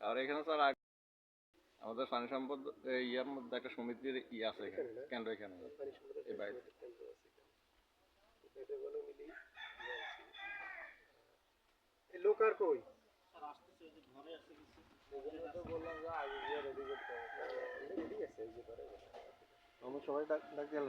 আর এখানে স্যার আমাদের পানি সম্পদ ইয়ার মধ্যে একটা সমিতির ইয়ে আছে এখানে কেন্দ্র এখানে পানি এই বাইরে। কেন্দ্র আছে এখানে। এটা বলে মিলি ইয়ে। এই লোক আর কই রেডি আছে এই যে ঘরে বসে। আমার সবাই ডাক ডাক গেল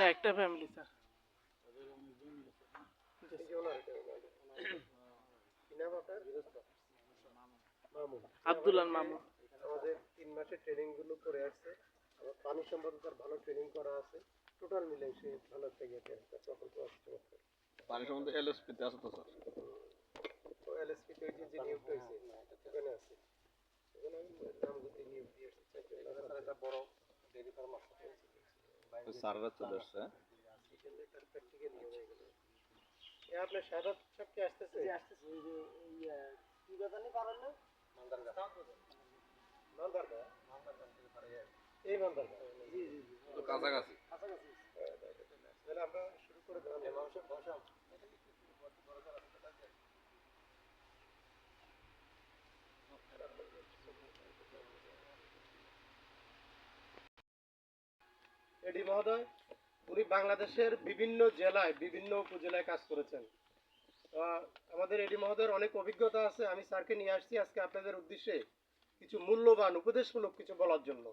না একটা ফ্যামিলি স্যার। আব্দুল্লাহ মামু আমাদের তিন মাসের ট্রেনিংগুলো করে আসছে। আমার পানি সম্পর্কে তার ভালো ট্রেনিং করা আছে। টোটাল মিলে সে ভালো একটা গেছে একটা প্রকল্প চমৎকার। পানি সম্বন্ধে এলএসপিতে আছে তো স্যার তো এলএসপি তে যে নিয়োগ হয়েছে ওখানে আছে। ওখানে আমি নাম যদি নিয়োগ দিয়ে এসেছি স্যার একটা বড় ডেইরি ফার্ম আছে ওই স্যাররা চলে আসছে আপনার সাদা সব কি আসতেছে আসতেছে। ওই যে কি কথা নেই পারেন না এই মান্দারগা জি জি জি কাছাকাছি তাহলে আমরা শুরু করে দিলাম এডি মহোদয়, উনি বাংলাদেশের বিভিন্ন জেলায়, বিভিন্ন উপজেলায় কাজ করেছেন। আমাদের এডি মহোদয়ের অনেক অভিজ্ঞতা আছে, আমি স্যারকে নিয়ে আসছি আজকে আপনাদের উদ্দেশ্যে কিছু মূল্যবান, উপদেশমূলক কিছু বলার জন্য।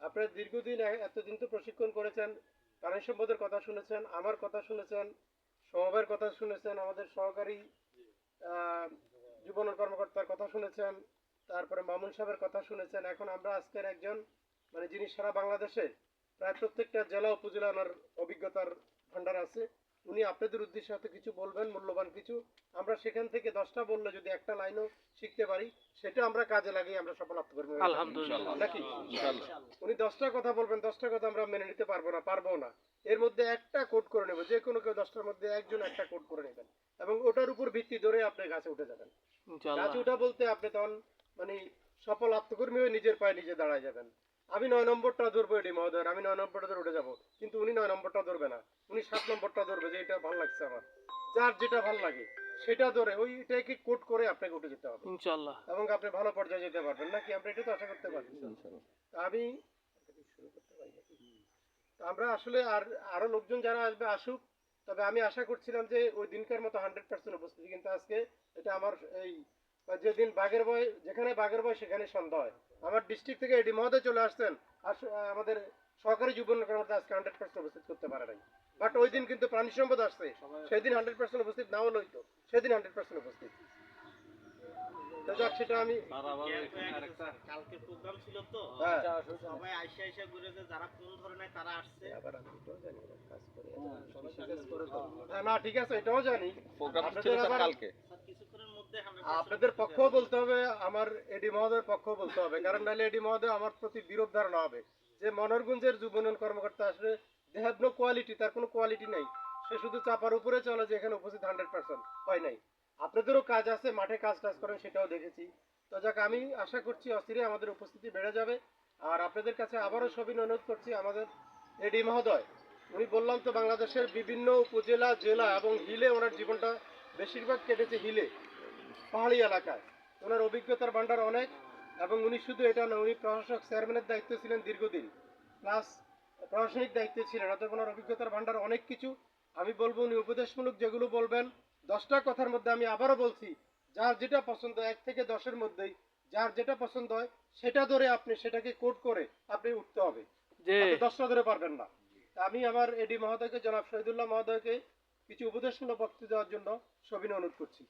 আপনারা দীর্ঘদিন এতদিন তো প্রশিক্ষণ করেছেন প্রাণী সম্পদের কথা শুনেছেন, আমার কথা শুনেছেন, সমবায়ের কথা শুনেছেন, আমাদের সহকারী জীবন কর্মকর্তার কথা শুনেছেন, তারপরে মামুন সাহেবের কথা শুনেছেন। এখন আমরা আজকের একজন মানে যিনি সারা বাংলাদেশে প্রায় প্রত্যেকটা জেলা উপজেলা ওনার অভিজ্ঞতার ভান্ডার আছে। উনি আপনাদের উদ্দেশ্যে হয়তো কিছু বলবেন মূল্যবান কিছু। আমরা সেখান থেকে দশটা বললে যদি একটা লাইনও শিখতে পারি সেটা আমরা কাজে লাগিয়ে আমরা সফল সফলতা করব আলহামদুলিল্লাহ। নাকি? উনি দশটা কথা বলবেন দশটা কথা আমরা মেনে নিতে পারব না পারব না। এর মধ্যে একটা কোট করে নেব যে কোনো কেউ দশটার মধ্যে একজন একটা কোট করে নেবেন। এবং ওটার উপর ভিত্তি ধরে আপনি গাছে উঠে যাবেন। গাছে উঠা বলতে আপনি তখন মানে সফল আত্মকর্মী হয়ে নিজের পায়ে নিজে দাঁড়ায় যাবেন। আমি নয় নম্বরটা ধরবো এটি মহোদয় আমি নয় নম্বরটা ধরে উঠে যাব। কিন্তু উনি নয় নম্বরটা ধরবে না। উনি সাত নম্বরটা ধরবে যে এটা ভালো লাগছে আমার। যার যেটা ভালো লাগে সেটা ধরে ওইটাকে কোড করে আপনাকে উঠে যেতে হবে। ইনশাআল্লাহ। এবং আপনি ভালো পর্যায়ে যেতে পারবেন। নাকি আমরা এটা তো আশা করতে পারি? ইনশাল্লাহ আমি শুরু করতে পারি নাকি? তা আমরা আসলে আর আরও লোকজন যারা আসবে আসুক। তবে আমি আশা করছিলাম যে ওই দিনকার মতো হান্ড্রেড পার্সেন্ট উপস্থিতি। কিন্তু আজকে এটা আমার এই যেদিন বাঘের বয় যেখানে বাঘের বয় সেখানে সন্ধ্যা হয়। আমার ডিস্ট্রিক্ট থেকে এডি মহোদয় চলে আসছেন আমাদের সহকারী জীবন কর্মকর্তা আজকে হান্ড্রেড পার্সেন্ট উপস্থিত করতে পারে নাই। বাট ওই দিন কিন্তু প্রাণী সম্পদ আসছে। সেদিন হান্ড্রেড পার্সেন্ট উপস্থিত নাও লইতো সেদিন হান্ড্রেড পার্সেন্ট উপস্থিত। তো যাক সেটা আমি কালকে প্রোগ্রাম ছিল তো। সবাই আইসা আইসা ঘুরে যারা কোন ধরনের তারা আসছে। আবার আমি এটাও জানি না, কাজ করে কৃষিকাজ করে তো। হ্যাঁ, না ঠিক আছে এটাও জানি। প্রোগ্রাম আপনাদের ছিল কালকে স্যার কিছুক্ষণের মধ্যে 100% আপনাদের পক্ষ বলতে হবে, আমার এডি মহোদয়ের পক্ষও বলতে হবে। কারণ নাহলে এডি মহোদয় আমার প্রতি বিরোধ ধারণা হবে। যে মনোরগঞ্জের যুব উন্নয়ন কর্মকর্তা আসলে দে হ্যাভ নো কোয়ালিটি তার কোনো কোয়ালিটি নেই। সে শুধু চাপার উপরে চলে যে এখানে উপস্থিত হান্ড্রেড পার্সেন্ট হয় নাই। আপনাদেরও কাজ আছে, মাঠে কাজ টাজ করেন, সেটাও দেখেছি। তো যাক, আমি আশা করছি অস্থিরে আমাদের উপস্থিতি বেড়ে যাবে। আর আপনাদের কাছে আবারও সবিন অনুরোধ করছি আমাদের এডি মহোদয়। উনি বললাম তো, বাংলাদেশের বিভিন্ন উপজেলা, জেলা এবং হিলে ওনার জীবনটা বেশিরভাগ কেটেছে হিলে। পাহাড়ি এলাকায়। ওনার অভিজ্ঞতার ভান্ডার অনেক এবং উনি শুধু এটা না উনি প্রশাসক চেয়ারম্যানের দায়িত্ব ছিলেন দীর্ঘদিন। প্লাস প্রশাসনিক দায়িত্বে ছিলেন অর্থাৎ ওনার অভিজ্ঞতার ভান্ডার অনেক কিছু। আমি বলব উনি উপদেশমূলক যেগুলো বলবেন দশটা কথার মধ্যে আমি আবারও বলছি যার যেটা পছন্দ এক থেকে দশের মধ্যেই যার যেটা পছন্দ হয় সেটা ধরে আপনি সেটাকে কোড করে আপনি উঠতে হবে। যে দশটা ধরে পারবেন না। আমি আমার এডি মহোদয়কে জনাব শহীদুল্লাহ মহোদয়কে কিছু উপদেশমূলক বক্তব্য দেওয়ার জন্য সবিনয় অনুরোধ করছি।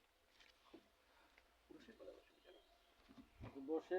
বসে